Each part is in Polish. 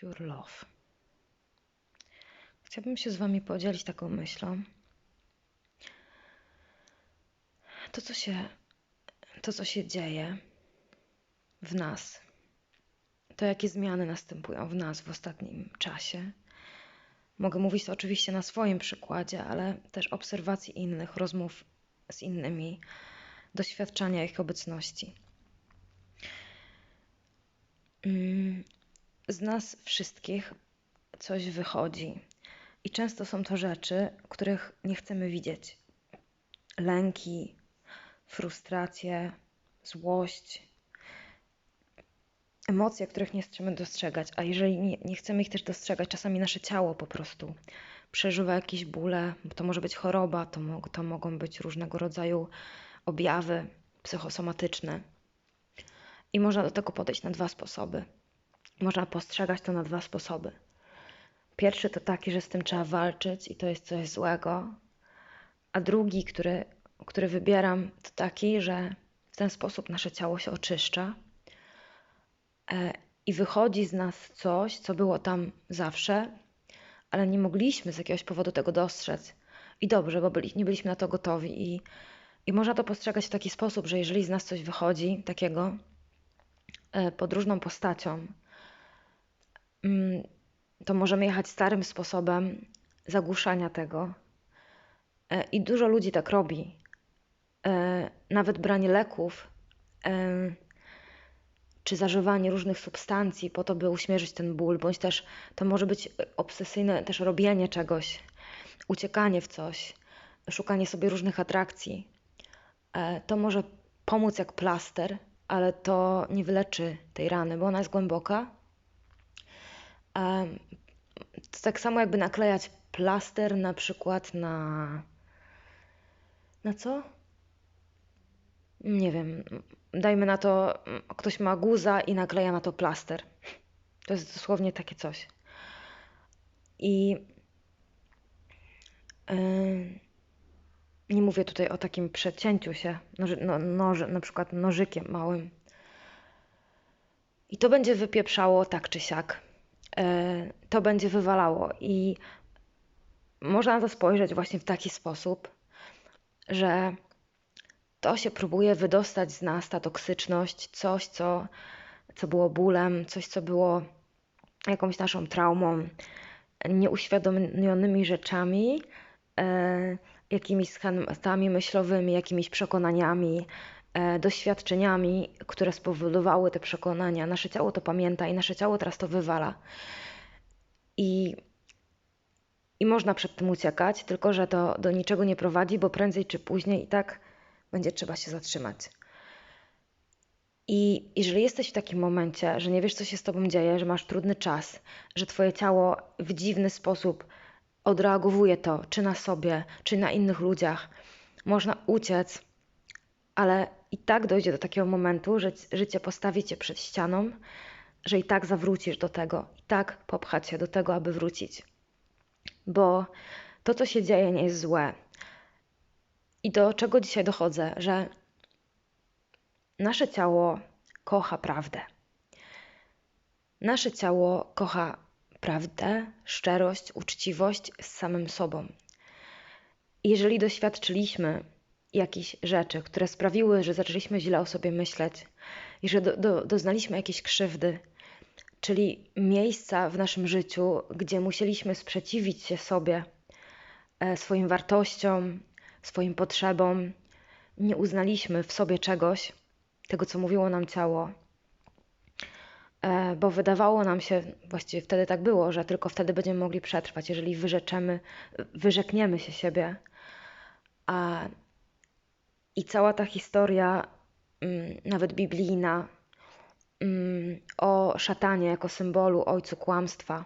Pure Love. Chciałabym się z Wami podzielić taką myślą. To, co się, to, co się dzieje w nas, to jakie zmiany następują w nas w ostatnim czasie. Mogę mówić to oczywiście na swoim przykładzie, ale też obserwacji innych, rozmów z innymi, doświadczania ich obecności. Z nas wszystkich coś wychodzi. I często są to rzeczy, których nie chcemy widzieć. Lęki, frustracje, złość, emocje, których nie chcemy dostrzegać. A jeżeli nie, nie chcemy ich też dostrzegać, czasami nasze ciało po prostu przeżywa jakieś bóle, to może być choroba, to, mo to mogą być różnego rodzaju objawy psychosomatyczne. I można do tego podejść na dwa sposoby. Można postrzegać to na dwa sposoby. Pierwszy to taki, że z tym trzeba walczyć i to jest coś złego, a drugi, który, który wybieram, to taki, że w ten sposób nasze ciało się oczyszcza e, i wychodzi z nas coś, co było tam zawsze, ale nie mogliśmy z jakiegoś powodu tego dostrzec. I dobrze, bo byli, nie byliśmy na to gotowi. I, I można to postrzegać w taki sposób, że jeżeli z nas coś wychodzi takiego e, pod różną postacią, to możemy jechać starym sposobem zagłuszania tego. E, I dużo ludzi tak robi. E, nawet branie leków czy zażywanie różnych substancji po to, by uśmierzyć ten ból, bądź też to może być obsesyjne też robienie czegoś, uciekanie w coś, szukanie sobie różnych atrakcji. E, to może pomóc jak plaster, ale to nie wyleczy tej rany, bo ona jest głęboka. To tak samo jakby naklejać plaster na przykład na. Na co? Nie wiem, dajmy na to, ktoś ma guza i nakleja na to plaster. To jest dosłownie takie coś. I yy, nie mówię tutaj o takim przecięciu się, noży, no, noży, na przykład nożykiem małym. I to będzie wypieprzało tak czy siak. Yy, to będzie wywalało. I można na to spojrzeć właśnie w taki sposób, że to się próbuje wydostać z nas, ta toksyczność, coś, co, co było bólem, coś, co było jakąś naszą traumą, nieuświadomionymi rzeczami, e, jakimiś schematami myślowymi, jakimiś przekonaniami, e, doświadczeniami, które spowodowały te przekonania. Nasze ciało to pamięta i nasze ciało teraz to wywala. I, i można przed tym uciekać, tylko że to do niczego nie prowadzi, bo prędzej czy później i tak będzie trzeba się zatrzymać. I jeżeli jesteś w takim momencie, że nie wiesz, co się z tobą dzieje, że masz trudny czas, że twoje ciało w dziwny sposób odreagowuje to, czy na sobie, czy na innych ludziach, można uciec, ale i tak dojdzie do takiego momentu, że życie postawi cię przed ścianą, że i tak zawrócisz do tego, i tak popchać się do tego, aby wrócić. Bo to, co się dzieje, nie jest złe. I do czego dzisiaj dochodzę, że nasze ciało kocha prawdę. Nasze ciało kocha prawdę, szczerość, uczciwość z samym sobą. Jeżeli doświadczyliśmy jakichś rzeczy, które sprawiły, że zaczęliśmy źle o sobie myśleć i że do, do, doznaliśmy jakiejś krzywdy, czyli miejsca w naszym życiu, gdzie musieliśmy sprzeciwić się sobie, e, swoim wartościom, swoim potrzebom, nie uznaliśmy w sobie czegoś, tego co mówiło nam ciało, e, bo wydawało nam się, właściwie wtedy tak było, że tylko wtedy będziemy mogli przetrwać, jeżeli wyrzeczemy, wyrzekniemy się siebie. A, I cała ta historia, mm, nawet biblijna, mm, o szatanie jako symbolu ojcu kłamstwa,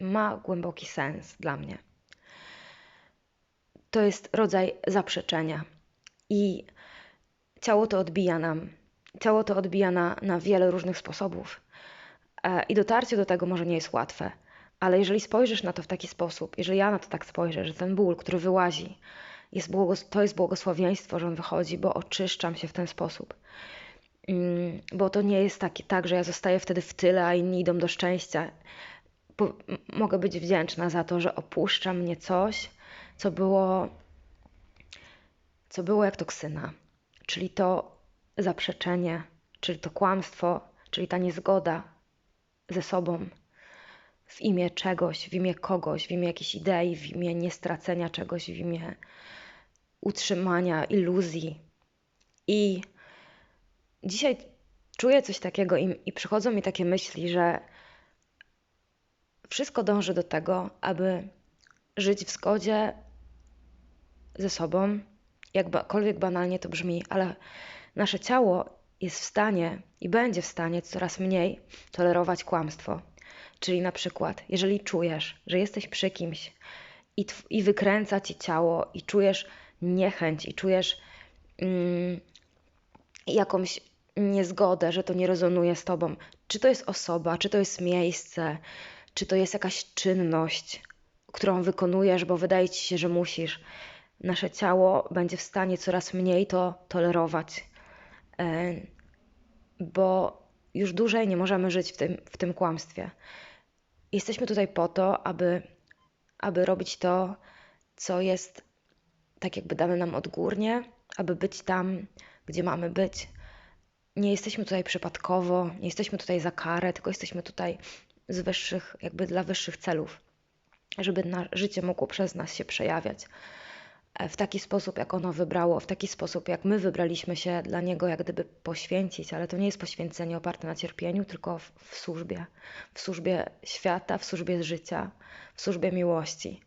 ma głęboki sens dla mnie to jest rodzaj zaprzeczenia. I ciało to odbija nam. Ciało to odbija na, na wiele różnych sposobów. E, I dotarcie do tego może nie jest łatwe, ale jeżeli spojrzysz na to w taki sposób, jeżeli ja na to tak spojrzę, że ten ból, który wyłazi, jest błogos- to jest błogosławieństwo, że on wychodzi, bo oczyszczam się w ten sposób. Mm, bo to nie jest taki, tak, że ja zostaję wtedy w tyle, a inni idą do szczęścia. Po, mogę być wdzięczna za to, że opuszcza mnie coś, co było, co było jak toksyna, czyli to zaprzeczenie, czyli to kłamstwo, czyli ta niezgoda ze sobą w imię czegoś, w imię kogoś, w imię jakiejś idei, w imię niestracenia czegoś, w imię utrzymania iluzji. I dzisiaj czuję coś takiego i, i przychodzą mi takie myśli, że wszystko dąży do tego, aby żyć w zgodzie ze sobą, jakkolwiek banalnie to brzmi, ale nasze ciało jest w stanie i będzie w stanie coraz mniej tolerować kłamstwo. Czyli na przykład, jeżeli czujesz, że jesteś przy kimś i, i wykręca ci ciało, i czujesz niechęć, i czujesz mm, jakąś niezgodę, że to nie rezonuje z tobą, czy to jest osoba, czy to jest miejsce, czy to jest jakaś czynność, którą wykonujesz, bo wydaje ci się, że musisz, nasze ciało będzie w stanie coraz mniej to tolerować, e, bo już dłużej nie możemy żyć w tym, w tym kłamstwie. Jesteśmy tutaj po to, aby, aby robić to, co jest tak jakby dane nam odgórnie, aby być tam, gdzie mamy być. Nie jesteśmy tutaj przypadkowo, nie jesteśmy tutaj za karę, tylko jesteśmy tutaj z wyższych, jakby dla wyższych celów, żeby na życie mogło przez nas się przejawiać w taki sposób, jak ono wybrało, w taki sposób, jak my wybraliśmy się dla niego, jak gdyby poświęcić, ale to nie jest poświęcenie oparte na cierpieniu, tylko w, w służbie, w służbie świata, w służbie życia, w służbie miłości.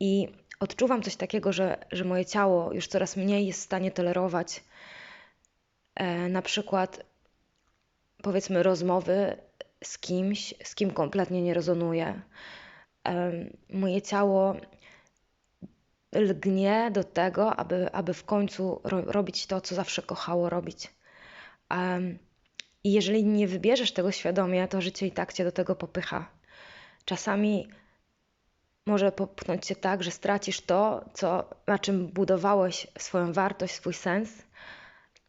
I odczuwam coś takiego, że, że moje ciało już coraz mniej jest w stanie tolerować e, na przykład, powiedzmy, rozmowy z kimś, z kim kompletnie nie rezonuje. E, moje ciało lgnie do tego, aby, aby w końcu ro, robić to, co zawsze kochało robić. Um, I jeżeli nie wybierzesz tego świadomie, to życie i tak cię do tego popycha. Czasami może popchnąć cię tak, że stracisz to, co, na czym budowałeś swoją wartość, swój sens,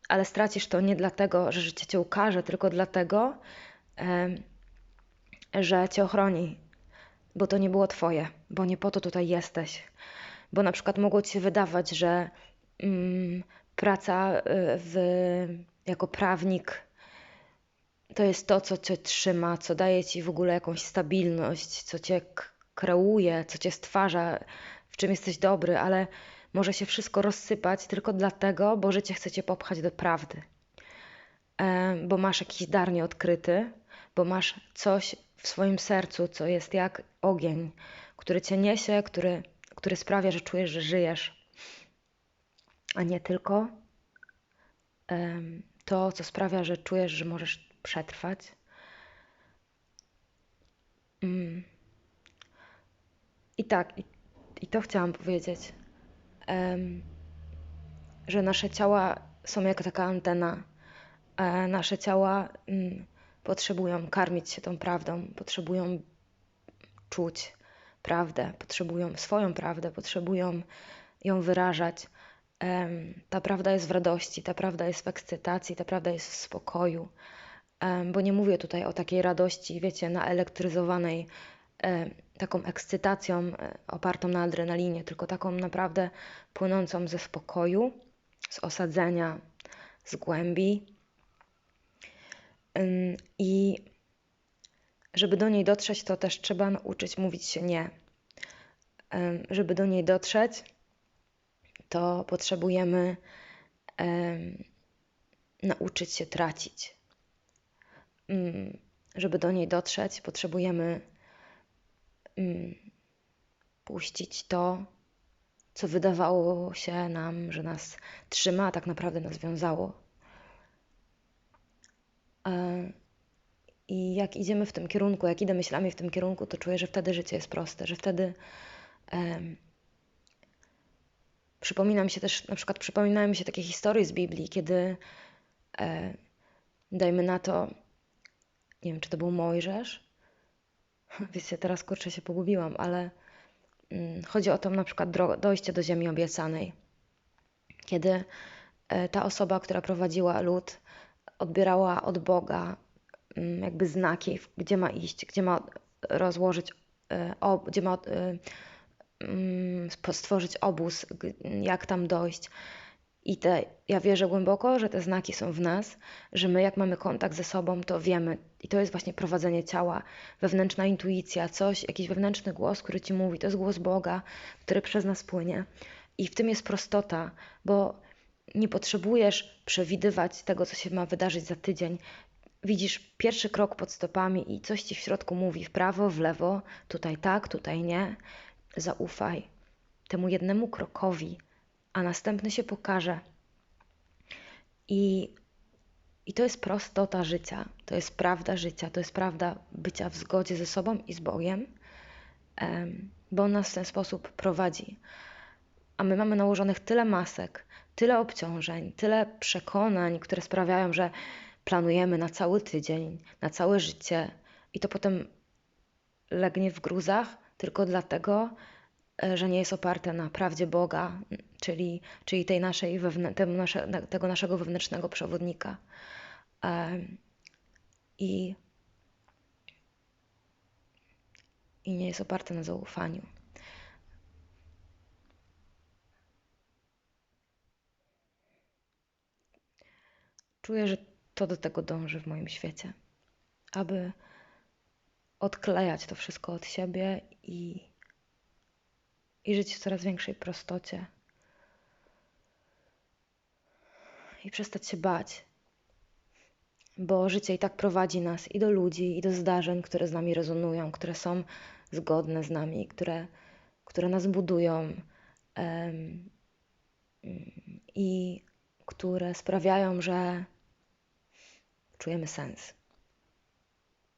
ale stracisz to nie dlatego, że życie cię ukaże, tylko dlatego, um, że cię ochroni, bo to nie było twoje, bo nie po to tutaj jesteś bo na przykład mogło ci się wydawać, że mm, praca y, w, jako prawnik to jest to, co cię trzyma, co daje ci w ogóle jakąś stabilność, co cię kreuje, co cię stwarza, w czym jesteś dobry, ale może się wszystko rozsypać tylko dlatego, bo życie chce cię popchać do prawdy. E, bo masz jakiś dar nieodkryty, bo masz coś w swoim sercu, co jest jak ogień, który cię niesie, który który sprawia, że czujesz, że żyjesz, a nie tylko to, co sprawia, że czujesz, że możesz przetrwać. Mm. I tak, i, i, to chciałam powiedzieć, że nasze ciała są jak taka antena. Nasze ciała mm, potrzebują karmić się tą prawdą, potrzebują czuć, prawdę, potrzebują swoją prawdę, potrzebują ją wyrażać. Ta prawda jest w radości, ta prawda jest w ekscytacji, ta prawda jest w spokoju. Bo nie mówię tutaj o takiej radości, wiecie, naelektryzowanej taką ekscytacją e, opartą na adrenalinie, tylko taką naprawdę płynącą ze spokoju, z osadzenia, z głębi. I żeby do niej dotrzeć, to też trzeba nauczyć mówić się nie. Żeby do niej dotrzeć, to potrzebujemy nauczyć się tracić. Um, żeby do niej dotrzeć, potrzebujemy um, puścić to, co wydawało się nam, że nas trzyma, a tak naprawdę nas wiązało. I jak idziemy w tym kierunku, jak idę myślami w tym kierunku, to czuję, że wtedy życie jest proste, że wtedy um, się też, na przykład przypominają mi się takie historie z Biblii, kiedy e, dajmy na to, nie wiem, czy to był Mojżesz, wiecie, teraz kurczę się pogubiłam, ale mm, chodzi o to na przykład dojście do ziemi obiecanej, kiedy e, ta osoba, która prowadziła lud, odbierała od Boga jakby znaki, gdzie ma iść, gdzie ma rozłożyć, e, gdzie ma e, mm, stworzyć obóz, jak tam dojść. I te, ja wierzę głęboko, że te znaki są w nas, że my, jak mamy kontakt ze sobą, to wiemy. I to jest właśnie prowadzenie ciała, wewnętrzna intuicja, coś, jakiś wewnętrzny głos, który ci mówi. To jest głos Boga, który przez nas płynie. I w tym jest prostota, bo nie potrzebujesz przewidywać tego, co się ma wydarzyć za tydzień. Widzisz pierwszy krok pod stopami i coś ci w środku mówi w prawo, w lewo, tutaj tak, tutaj nie. Zaufaj temu jednemu krokowi, a następny się pokaże. I, I to jest prostota życia, to jest prawda życia, to jest prawda bycia w zgodzie ze sobą i z Bogiem, bo on nas w ten sposób prowadzi. A my mamy nałożonych tyle masek, tyle obciążeń, tyle przekonań, które sprawiają, że planujemy na cały tydzień, na całe życie i to potem legnie w gruzach tylko dlatego, e, że nie jest oparte na prawdzie Boga, czyli, czyli tej naszej tego, nasze, tego naszego wewnętrznego przewodnika. I, I nie jest oparte na zaufaniu. Czuję, że to do tego dąży w moim świecie, aby odklejać to wszystko od siebie i, i żyć w coraz większej prostocie. I przestać się bać, bo życie i tak prowadzi nas i do ludzi, i do zdarzeń, które z nami rezonują, które są zgodne z nami, które, które nas budują um, i które sprawiają, że czujemy sens.